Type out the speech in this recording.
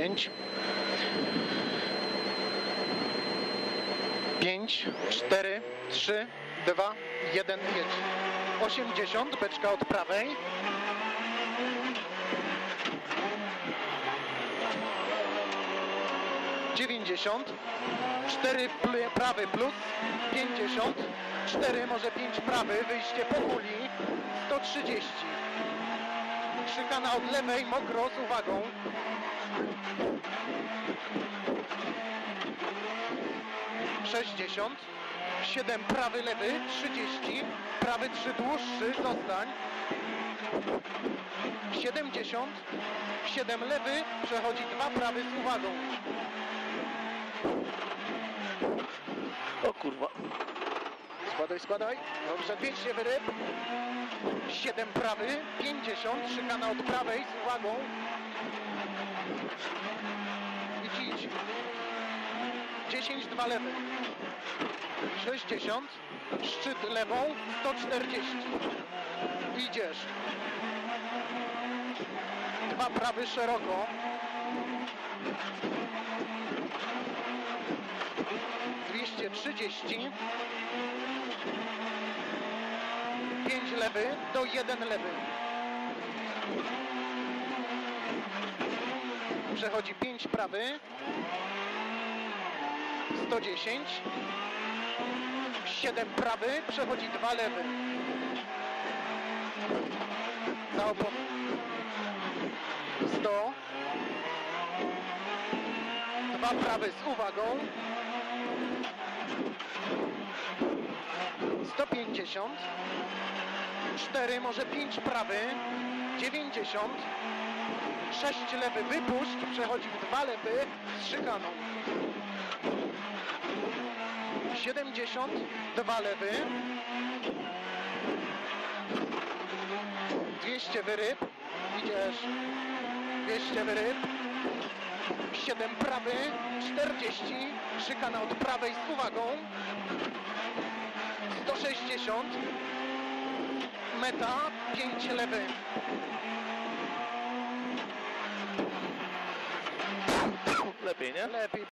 10 5 4 3 2 1 jedź 80 beczka od prawej dziewięćdziesiąt, cztery prawy plus, pięćdziesiąt, cztery może pięć prawy, wyjście po kuli, 130. Szykana od lewej, mokro, z uwagą. Sześćdziesiąt, siedem prawy, lewy, trzydzieści, prawy trzy dłuższy, zostań. 70, 7 lewy, przechodzi 2 prawy z uwagą. O kurwa. Składaj, składaj. Dobrze, 200 wyryb. 7 prawy, 50, szykana od prawej z uwagą. 10, 2 lewy. 60, szczyt lewą, 140. Idziesz. Dwa prawy szeroko. Dwieście trzydzieści. Pięć lewy do jeden lewy. Przechodzi pięć prawy. 110. 7 prawy, przechodzi 2 lewy. Na opon 100. 2 prawy z uwagą. 150. 4, może 5 prawy. 90. 6 lewy, wypuść, przechodzi w 2 lewy z szykaną. 70, 2 lewy. 200 wyryb. Idziesz. 200 wyryb. 7 prawy, 40. Szykana od prawej z uwagą. 160. Meta, 5 lewy. Lepiej, nie? Lepiej